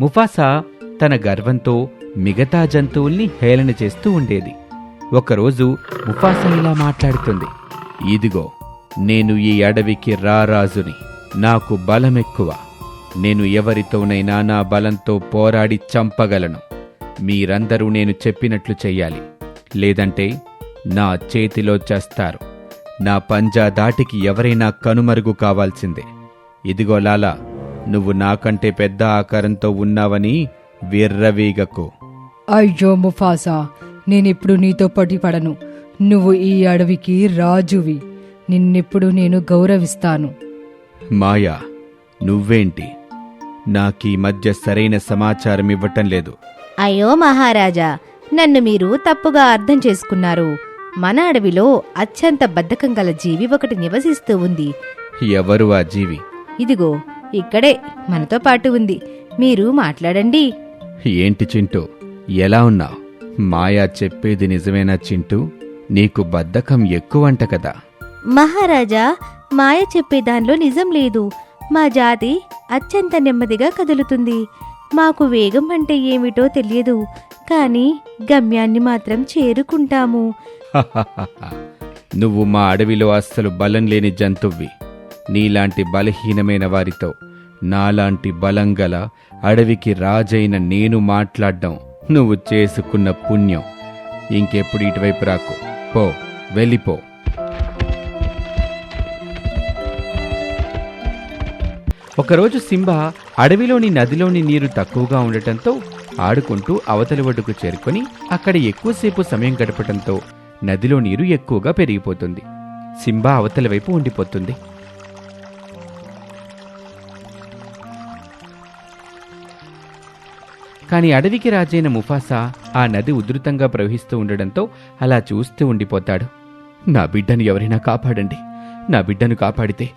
Mufasa తన గర్వంతో మిగతా జంతువుల్ని హేళన చేస్తూ ఉండేది. ఒకరోజు ముఫాసా ఇలా మాట్లాడుతుంది. ఇదిగో నేను ఈ అడవికి రారాజుని నాకు బలమెక్కువ. నేను ఎవరితోనైనా నా బలంతో పోరాడి చంపగలను. మీరందరూ నేను చెప్పినట్లు చెయ్యాలి. లేదంటే నా చేతిలో చేస్తారు. నా పంజా దాటికి ఎవరైనా కనుమరుగు కావాల్సిందే. ఇదిగో లాలా నువ్వు నాకంటే పెద్ద ఆకారంతో ఉన్నావని విర్రవీగకు. అయ్యో ముఫాసా నేనెప్పుడు నీతో పడి పడను నువ్వు ఈ అడవికి రాజువి. నిన్నెప్పుడు నేను గౌరవిస్తాను. మాయా నువ్వేంటి? నాకీ మధ్య సరైన సమాచారం ఇవ్వటం లేదు. అయ్యో మహారాజా నన్ను మీరు తప్పుగా అర్థం చేసుకున్నారు. మన అడవిలో అత్యంత బద్ధకం గల జీవి ఒకటి నివసిస్తూ ఉంది. ఎవరు ఆ జీవి? ఇదిగో ఇక్కడే మనతో పాటు ఉంది. మీరు మాట్లాడండి. ఏంటి చింటూ? ఎలా ఉన్నావు? మాయా చెప్పేది నిజమేనా చింటూ? నీకు బద్ధకం ఎక్కువంట కదా. మహారాజా మాయ చెప్పే దానిలో నిజం లేదు. మా జాతి అత్యంత నెమ్మదిగా కదులుతుంది. మాకు వేగం అంటే ఏమిటో తెలియదు. కానీ గమ్యాన్ని మాత్రం చేరుకుంటాము. నువ్వు మా అడవిలో అస్సలు బలం లేని జంతువ్వి. నీలాంటి బలహీనమైన వారితో నాలాంటి బలంగల అడవికి రాజైన నేను మాట్లాడడం నువ్వు చేసుకున్న పుణ్యం. ఇంకెప్పుడు ఇటువైపు రాకు. పో వెళ్ళిపో. ఒకరోజు సింబ అడవిలోని నదిలోని నీరు తక్కువగా ఉండటంతో ఆడుకుంటూ అవతలి ఒడ్డుకు చేరుకొని అక్కడ ఎక్కువసేపు సమయం గడపటంతో నదిలో నీరు ఎక్కువగా పెరిగిపోతుంది. సింబా అవతలి వైపు ఉండిపోతుంది. కానీ అడవికి రాజైన ముఫాసా ఆ నది ఉధృతంగా ప్రవహిస్తూ ఉండడంతో అలా చూస్తూ ఉండిపోతాడు. నా బిడ్డను ఎవరైనా కాపాడండి. నా బిడ్డను కాపాడితే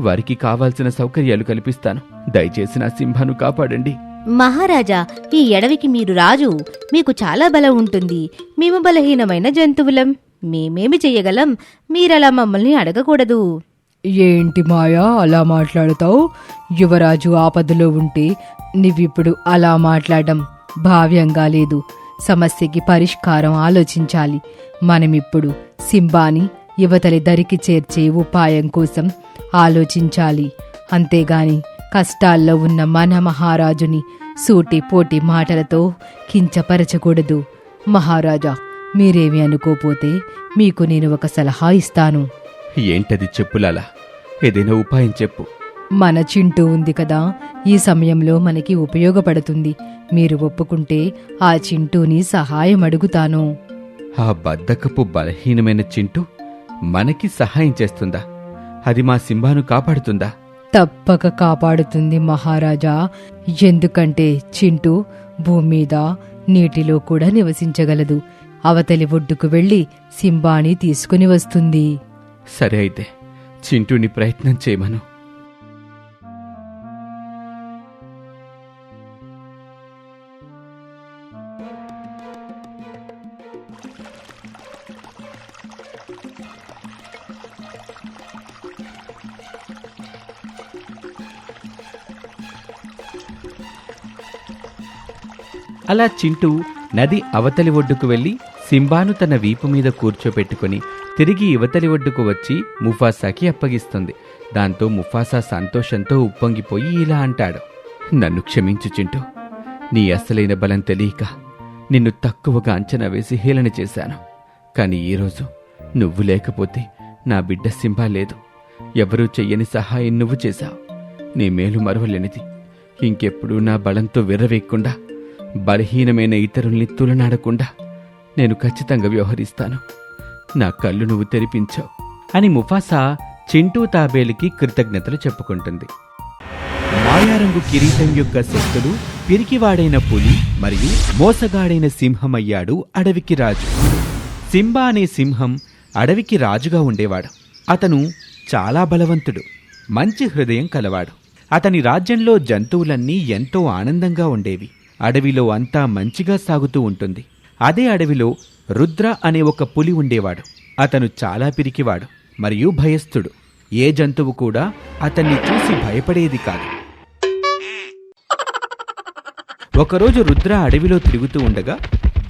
వారికి కావాల్సిన సౌకర్యాలు కల్పిస్తాను. దయచేసి నా సింహాను కాపాడండి. మహారాజా ఈ ఎడవికి మీరు రాజు. మీకు చాలా బలం ఉంటుంది. మేము బలహీనమైన జంతువులం. మేమేమి చెయ్యగలం మీరలా మమ్మల్ని అడగకూడదు. ఏంటి మాయా అలా మాట్లాడుతావు? యువరాజు ఆపదలో ఉంటే నువ్విప్పుడు అలా మాట్లాడడం భావ్యంగా లేదు. సమస్యకి పరిష్కారం ఆలోచించాలి. మనమిప్పుడు సింబాని యువతలి దరికి చేర్చే ఉపాయం కోసం ఆలోచించాలి. అంతేగాని కష్టాల్లో ఉన్న మన మహారాజుని సూటి పోటీ మాటలతో కించపరచకూడదు. మహారాజా మీరేమి అనుకోపోతే మీకు నేను ఒక సలహా ఇస్తాను. ఏంటది చెప్పులాలా ఏదైనా ఉపాయం చెప్పు. మన చింటూ ఉంది కదా ఈ సమయంలో మనకి ఉపయోగపడుతుంది. మీరు ఒప్పుకుంటే ఆ చింటూని సహాయం అడుగుతాను. ఆ బద్దకపు బలహీనమైన చింటూ మనకి సహాయం చేస్తుందా? అది మా సింబాను కాపాడుతుందా? తప్పక కాపాడుతుంది మహారాజా. ఎందుకంటే చింటూ భూమి మీద నీటిలో కూడా నివసించగలదు. అవతలి ఒడ్డుకు వెళ్ళి సింబాని తీసుకుని వస్తుంది. సరే అయితే చింటూని ప్రయత్నం చేయమను. అలా చింటూ నది అవతలి ఒడ్డుకు వెళ్ళి సింబాను తన వీపు మీద కూర్చోపెట్టుకుని తిరిగి యువతలి ఒడ్డుకు వచ్చి ముఫాసాకి అప్పగిస్తుంది. దాంతో ముఫాసా సంతోషంతో ఉప్పొంగిపోయి ఇలా అంటాడు. నన్ను క్షమించు చింటూ. నీ అసలైన బలం తెలియక నిన్ను తక్కువగా అంచనా వేసి హేళన చేశాను. కాని ఈరోజు నువ్వు లేకపోతే నా బిడ్డ సింబా లేదు. ఎవరూ చెయ్యని సహాయం నువ్వు చేశావు. నీ మేలు మరవలేనిది. ఇంకెప్పుడు నా బలంతో విర్రవేయకుండా బలహీనమైన ఇతరుల్ని తులనాడకుండా నేను ఖచ్చితంగా వ్యవహరిస్తాను. నా కళ్ళు నువ్వు తెరిపించావు అని ముఫాసా చింటూ తాబేలుకి కృతజ్ఞతలు చెప్పుకుంటుంది. మాయారంగు కిరీటం యొక్క శక్తులు పిరికివాడైన పులి మరియు మోసగాడైన సింహమయ్యాడు అడవికి రాజు. సింబా అనే సింహం అడవికి రాజుగా ఉండేవాడు. అతను చాలా బలవంతుడు మంచి హృదయం కలవాడు. అతని రాజ్యంలో జంతువులన్నీ ఎంతో ఆనందంగా ఉండేవి. అడవిలో అంతా మంచిగా సాగుతూ ఉంటుంది. అదే అడవిలో రుద్ర అనే ఒక పులి ఉండేవాడు. అతను చాలా పిరికివాడు మరియు భయస్థుడు. ఏ జంతువు కూడా అతన్ని చూసి భయపడేది కాదు. ఒకరోజు రుద్ర అడవిలో తిరుగుతూ ఉండగా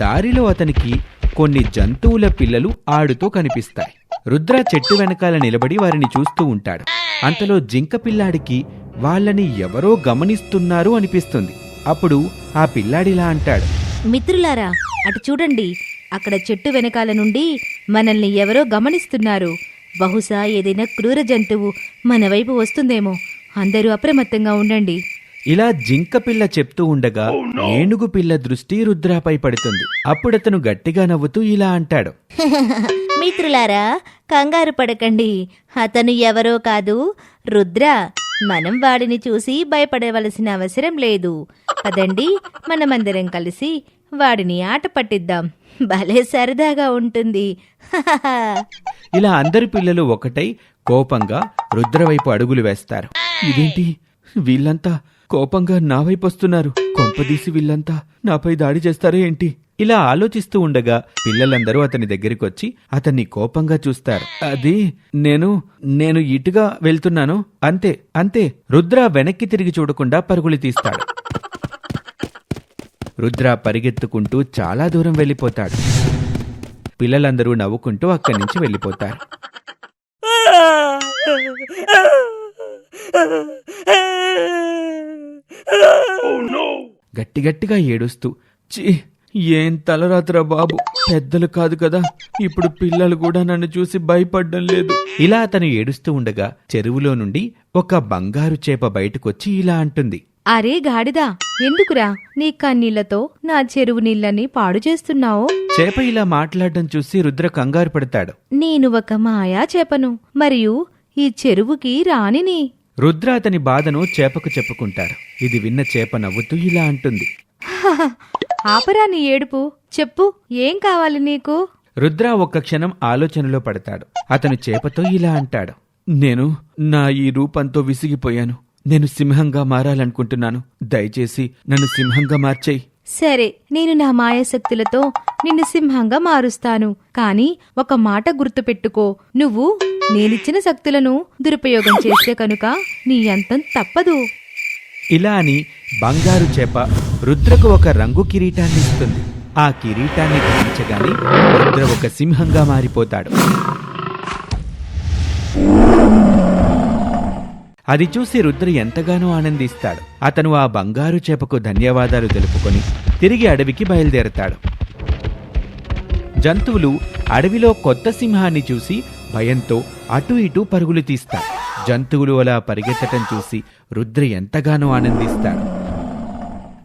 దారిలో అతనికి కొన్ని జంతువుల పిల్లలు ఆడుతూ కనిపిస్తాయి. రుద్ర చెట్టు వెనకాల నిలబడి వారిని చూస్తూ ఉంటాడు. అంతలో జింక పిల్లాడికి వాళ్ళని ఎవరో గమనిస్తున్నారు అనిపిస్తుంది. అప్పుడు ఆ పిల్లాడిలా అంటాడు. మిత్రులారా అటు చూడండి అక్కడ చెట్టు వెనకాల నుండి మనల్ని ఎవరో గమనిస్తున్నారు. బహుశా ఏదైనా క్రూర జంతువు మన వైపు వస్తుందేమో. అందరూ అప్రమత్తంగా ఉండండి. ఇలా జింక పిల్ల చెప్తూ ఉండగా ఏనుగు పిల్ల దృష్టి రుద్రపై పడుతుంది. అప్పుడతను గట్టిగా నవ్వుతూ ఇలా అంటాడు. మిత్రులారా కంగారు పడకండి. అతను ఎవరో కాదు. రుద్ర మనం వాడిని చూసి భయపడవలసిన అవసరం లేదు. పదండి మనమందరం కలిసి వాడిని ఆట పట్టిద్దాం. భలే సరదాగా ఉంటుంది. ఇలా అందరి పిల్లలు ఒకటై కోపంగా రుద్రవైపు అడుగులు వేస్తారు. ఇదేంటి? వీళ్ళంతా కోపంగా నా వైపు వస్తున్నారు. కొంపదీసి వీళ్ళంతా నాపై దాడి చేస్తారో ఏంటి? ఇలా ఆలోచిస్తూ ఉండగా పిల్లలందరూ అతని దగ్గరికి వచ్చి అతన్ని కోపంగా చూస్తారు. అది నేను నేను ఇటుగా వెళ్తున్నాను. అంతే అంతే. రుద్ర వెనక్కి తిరిగి చూడకుండా పరుగులు తీస్తాడు. రుద్ర పరిగెత్తుకుంటూ చాలా దూరం వెళ్ళిపోతాడు. పిల్లలందరూ నవ్వుకుంటూ అక్కడి నుంచి వెళ్ళిపోతారు. గట్టి గట్టిగా ఏడుస్తూ చీ ఏం తలరాత్రా బాబు పెద్దలు కాదు కదా ఇప్పుడు పిల్లలు కూడా నన్ను చూసి భయపడడం లేదు. ఇలా అతను ఏడుస్తూ ఉండగా చెరువులో నుండి ఒక బంగారు చేప బయటకొచ్చి ఇలా అంటుంది. అరే గాడిదా ఎందుకురా నీ కన్నీళ్ళతో నా చెరువు నీళ్ళని పాడు చేస్తున్నావు? చేప ఇలా మాట్లాడడం చూసి రుద్ర కంగారు పడతాడు. నేను ఒక మాయా చేపను మరియు ఈ చెరువుకి రాణిని. రుద్ర అతని బాధను చేపకు చెప్పుకుంటారు ఇది విన్న చేప నవ్వుతూ ఇలా అంటుంది. ఆపరా నీ ఏడుపు చెప్పు ఏం కావాలి నీకు? రుద్ర ఒక్క క్షణం ఆలోచనలో పడతాడు. అతను చేపతో ఇలా అంటాడు. నేను నా ఈ రూపంతో విసిగిపోయాను. నేను సింహంగా మారాలనుకుంటున్నాను. దయచేసి నన్ను సింహంగా మార్చేయి. సరే నేను నా మాయాశక్తులతో నిన్ను సింహంగా మారుస్తాను. కాని ఒక మాట గుర్తుపెట్టుకో. నువ్వు నేనిచ్చిన శక్తులను దురుపయోగం చేస్తే కనుక నీ అంతం తప్పదు. ఇలా అని బంగారు చేప రుద్రకు ఒక రంగు కిరీటాన్ని ఇస్తుంది. ఆ కిరీటాన్ని ధరించగానే రుద్ర ఒక సింహంగా మారిపోతాడు. అది చూసి రుద్ర ఎంతగానో ఆనందిస్తాడు. అతను ఆ బంగారు చేపకు ధన్యవాదాలు తెలుపుకొని తిరిగి అడవికి బయలుదేరతాడు. జంతువులు అడవిలో కొత్త సింహాన్ని చూసి భయంతో అటు ఇటు పరుగులు తీస్తాయి. జంతువులు అలా పరిగెత్తటం చూసి రుద్ర ఎంతగానో ఆనందిస్తాడు.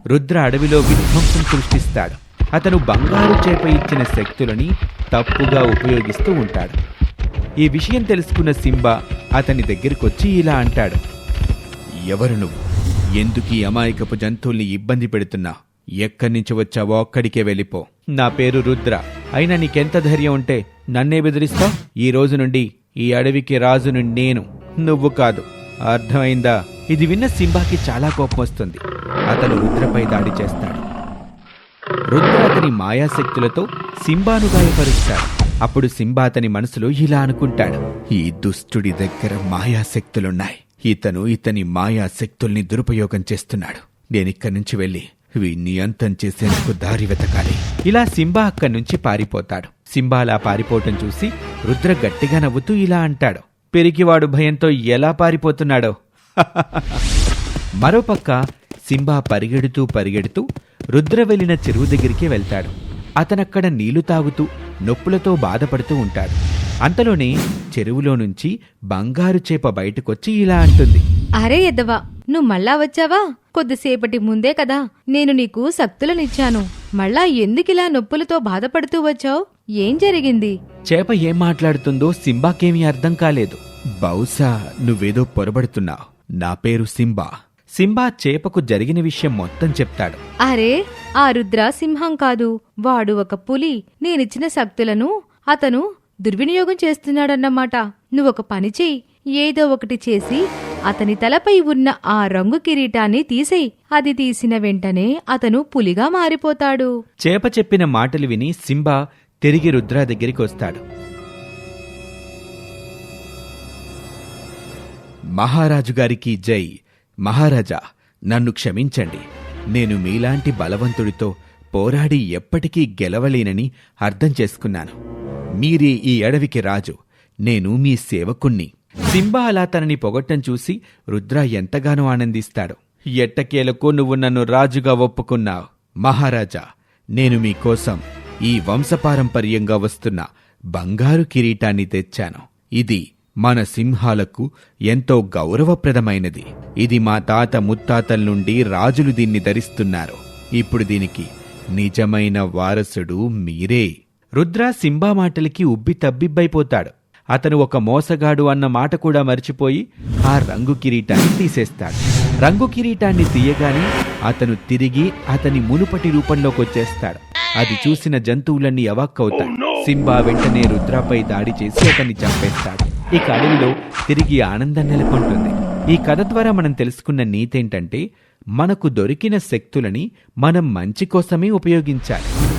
రుద్ర అడవిలో విధ్వంసం సృష్టిస్తాడు. అతను బంగారు చేప ఇచ్చిన శక్తులని తప్పుగా ఉపయోగిస్తూ ఉంటాడు. ఈ విషయం తెలుసుకున్న సింబా అతని దగ్గరికొచ్చి ఇలా అంటాడు. ఎవరు నువ్వు? ఎందుకు ఈ అమాయకపు జంతువుల్ని ఇబ్బంది పెడుతున్నా? ఎక్కడి నుంచి వచ్చావో అక్కడికే వెళ్ళిపో. నా పేరు రుద్ర. అయినా నీకెంత ధైర్యం ఉంటే నన్నే బెదిరిస్తావు? ఈ రోజు నుండి ఈ అడవికి రాజును నేను. నువ్వు కాదు. అర్థమైందా? ఇది విన్న సింబాకి చాలా కోపం వస్తుంది. అతను రుద్రపై దాడి చేస్తాడు. రుద్ర అతని మాయాశక్తులతో సింబాను గాయపరుస్తాడు. అప్పుడు సింబా అతని మనసులో ఇలా అనుకుంటాడు. ఈ దుష్టుడి దగ్గర మాయాశక్తులున్నాయి. ఇతను ఇతని మాయాశక్తుల్ని దురుపయోగం చేస్తున్నాడు. నేనిక్కడి నుంచి వెళ్ళి వీణ్ణి అంతం చేసేందుకు దారి వెతకాలి. ఇలా సింబా అక్కడి నుంచి పారిపోతాడు. సింబా అలా పారిపోవటం చూసి రుద్ర గట్టిగా నవ్వుతూ ఇలా అంటాడు. పెరిగివాడు భయంతో ఎలా పారిపోతున్నాడో? మరోపక్క సింబా పరిగెడుతూ పరిగెడుతూ రుద్ర వెళ్ళిన చెరువు దగ్గరికి వెళ్తాడు. అతనక్కడ నీళ్ళు తాగుతూ నొప్పులతో బాధపడుతూ ఉంటాడు. అంతలోనే చెరువులో నుంచి బంగారు చేప బయటకొచ్చి ఇలా అంటుంది. అరే ఎద్దవా నువ్వు మళ్ళా వచ్చావా? కొద్దిసేపటి ముందే కదా నేను నీకు శక్తులనిచ్చాను. మళ్ళా ఎందుకిలా నొప్పులతో బాధపడుతూ వచ్చావు? ఏం జరిగింది? చేప ఏం మాట్లాడుతుందో సింబాకేమీ అర్థం కాలేదు. బహుశా నువ్వేదో పొరబడుతున్నావు నా పేరు సింబా. సింబా చేపకు జరిగిన విషయం మొత్తం చెప్తాడు. అరే ఆ రుద్ర సింహం కాదు. వాడు ఒక పులి. నేనిచ్చిన శక్తులను అతను దుర్వినియోగం చేస్తున్నాడన్నమాట. నువ్వొక పని చెయ్యి. ఏదో ఒకటి చేసి అతని తలపై ఉన్న ఆ రంగు కిరీటాన్ని తీసేయ్. అది తీసిన వెంటనే అతను పులిగా మారిపోతాడు. చేప చెప్పిన మాటలు విని సింబా తిరిగి రుద్ర దగ్గరికి వస్తాడు. మహారాజు గారికి జై. మహారాజా నన్ను క్షమించండి. నేను మీలాంటి బలవంతుడితో పోరాడి ఎప్పటికీ గెలవలేనని అర్థం చేసుకున్నాను. మీరే ఈ అడవికి రాజు. నేను మీ సేవకుణ్ణి. సింబా అలా తనని పొగట్టం చూసి రుద్ర ఎంతగానో ఆనందిస్తాడు. ఎట్టకేలకు నువ్వు నన్ను రాజుగా ఒప్పుకున్నావు? మహారాజా నేను మీకోసం ఈ వంశపారంపర్యంగా వస్తున్న బంగారు కిరీటాన్ని తెచ్చాను. ఇది మన సింహాలకు ఎంతో గౌరవప్రదమైనది. ఇది మా తాత ముత్తాతల నుండి రాజులు దీన్ని ధరిస్తున్నారు. ఇప్పుడు దీనికి నిజమైన వారసుడు మీరే. రుద్ర సింబా మాటలకి ఉబ్బి తబ్బిబ్బైపోతాడు. అతను ఒక మోసగాడు అన్న మాట కూడా మర్చిపోయి ఆ రంగు కిరీటాన్ని తీసేస్తాడు. రంగు కిరీటాన్ని తీయగానే అతను తిరిగి అతని మునుపటి రూపంలోకి వచ్చేస్తాడు అది చూసిన జంతువులన్నీ అవాక్కవుతాయి. సింబా వెంటనే రుద్రపై దాడి చేసి అతన్ని చంపేస్తాడు. ఇక అడవిలో తిరిగి ఆనందం నెలకొంటుంది. ఈ కథ ద్వారా మనం తెలుసుకున్న నీతేంటంటే మనకు దొరికిన శక్తులని మనం మంచి కోసమే ఉపయోగించాలి.